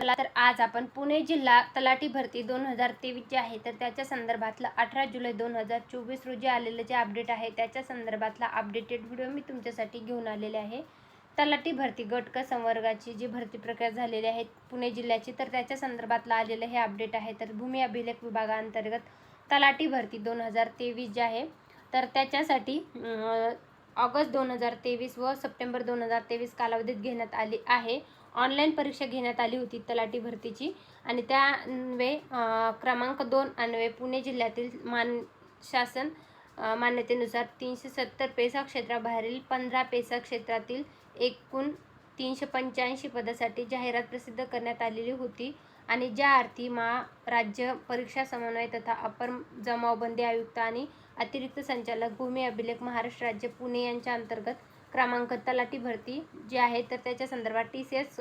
चला तर आज आपण पुणे जिल्हा तलाठी भरती दोन हजार तेवीस जे आहे तर त्याच्या संदर्भातलं अठरा जुलै दोन हजार चोवीस रोजी आलेलं जे अपडेट आहे त्याच्या संदर्भातला अपडेटेड व्हिडिओ मी तुमच्यासाठी घेऊन आलेले आहे. तलाठी भरती गट क संवर्गाची जी भरती प्रक्रिया झालेली आहे पुणे जिल्ह्याची तर त्याच्या संदर्भातलं आलेलं हे अपडेट आहे. तर भूमी अभिलेख विभागाअंतर्गत तलाठी भरती दोन हजार तेवीस जे आहे तर त्याच्यासाठी ऑगस्ट दोन हजार तेवीस व सप्टेंबर दोन हजार तेवीस कालावधीत घेण्यात आली आहे. ऑनलाईन परीक्षा घेण्यात आली होती तलाठी भरतीची. आणि त्या क्रमांक दोन अन्वये पुणे जिल्ह्यातील मान शासन मान्यतेनुसार तीनशे सत्तर पेसा क्षेत्राबाहेरील पंधरा पेसा क्षेत्रातील एकूण तीनशे पंच्याऐंशी पदासाठी जाहिरात प्रसिद्ध करण्यात आलेली होती. आणि ज्या अर्थी महा राज्य परीक्षा समन्वय तथा अपर जमावबंदी आयुक्त आणि अतिरिक्त संचालक भूमी अभिलेख महाराष्ट्र राज्य पुणे यांच्या अंतर्गत क्रमांक तलाठी भरती जी आहे तर त्याच्या संदर्भात टी सी एस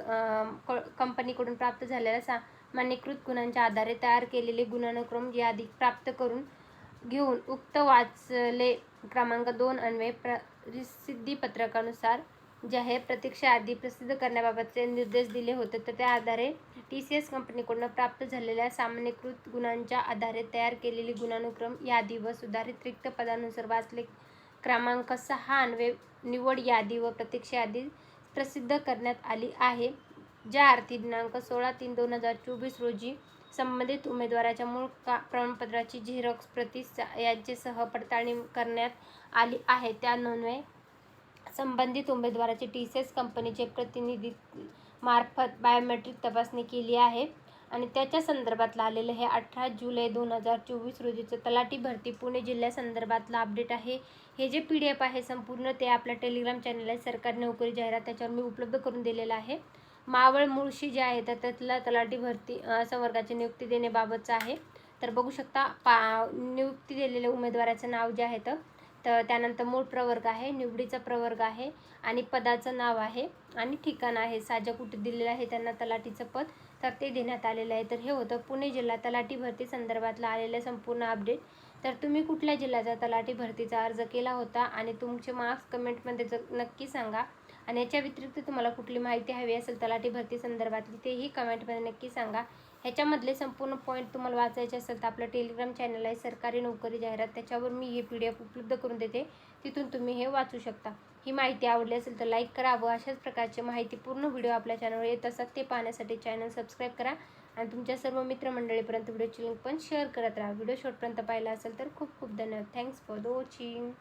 कंपनीकडून प्राप्त झालेल्या सामान्यीकृत गुणांच्या आधारे तयार केलेले गुणानुक्रम यादी प्राप्त करून घेऊन उक्त वाचले क्रमांक दोन अन्वये प्रसिद्धी पत्रकानुसार आहे प्रतीक्षा आधी प्रसिद्ध करण्याबाबतचे निर्देश दिले होते तर त्या आधारे टी सी एस कंपनीकडून प्राप्त झालेल्या सामान्यकृत गुणांच्या आधारे तयार केलेली गुणानुक्रम यादी व सुधारित रिक्त पदानुसार वाचले क्रमांक सहा अन्वे निवड यादी व प्रतीक्षा यादी प्रसिद्ध करण्यात आली आहे. ज्या अर्थी दिनांक सोळा तीन दोन हजार चोवीस रोजी संबंधित उमेदवाराच्या मूळ का प्रमाणपत्राची झेरॉक्स प्रति यांचेसह पडताळणी करण्यात आली आहे. त्या नोंदवे संबंधित उमेदवाराचे टी सी एस कंपनीचे प्रतिनिधी मार्फत बायोमेट्रिक तपासणी केली आहे. आणि त्याच्या संदर्भातलं आलेलं हे अठरा जुलै दोन हजार चोवीस रोजीचं तलाठी भरती पुणे जिल्ह्यासंदर्भातलं अपडेट आहे. हे जे पी डी एफ आहे संपूर्ण ते आपल्या टेलिग्राम चॅनल आहे सरकारी नोकरी जाहिरात त्याच्यावर मी उपलब्ध करून दिलेलं आहे. मावळ मुळशी जे आहे तर त्यातला तलाठी भरती संवर्गाची नियुक्ती देण्याबाबतचं आहे. तर बघू शकता पा नियुक्ती दिलेल्या उमेदवाराचं नाव जे आहे तर तर त्यानंतर मूळ प्रवर्ग आहे निवडीचा प्रवर्ग आहे आणि पदाचं नाव आहे आणि ठिकाण आहे. साजा कुठे दिलेलं आहे त्यांना तलाठीचं पद तर ते देण्यात आलेलं आहे. तर हे होतं पुणे जिल्हा तलाठी भरती संदर्भातला आलेलं संपूर्ण अपडेट तर तुम्ही कुठल्या जिल्ह्याचा तलाठी भरतीचा अर्ज केला होता आणि तुमचे मार्क्स कमेंटमध्ये जर नक्की सांगा. आणि याच्या व्यतिरिक्त तुम्हाला कुठली माहिती हवी असेल तलाठी भरती संदर्भातली तेही कमेंटमध्ये नक्की सांगा. ह्याच्यामधले संपूर्ण पॉईंट तुम्हाला वाचायचे असेल तर आपलं टेलिग्राम चॅनल आहे सरकारी नोकरी जाहिरात त्याच्यावर मी हे पी डी एफ उपलब्ध करून देते. तिथून तुम्ही हे वाचू शकता. ही माहिती आवडली असेल तर लाईक करा व अशाच प्रकारची माहिती पूर्ण व्हिडिओ आपल्या चॅनलवर येत असतात ते पाहण्यासाठी चॅनल सबस्क्राईब करा आणि तुमच्या सर्व मित्रमंडळीपर्यंत व्हिडिओची लिंक पण शेअर करत राहा. व्हिडिओ शॉर्टपर्यंत पाहिला असेल तर खूप खूप धन्यवाद. Thanks for the watching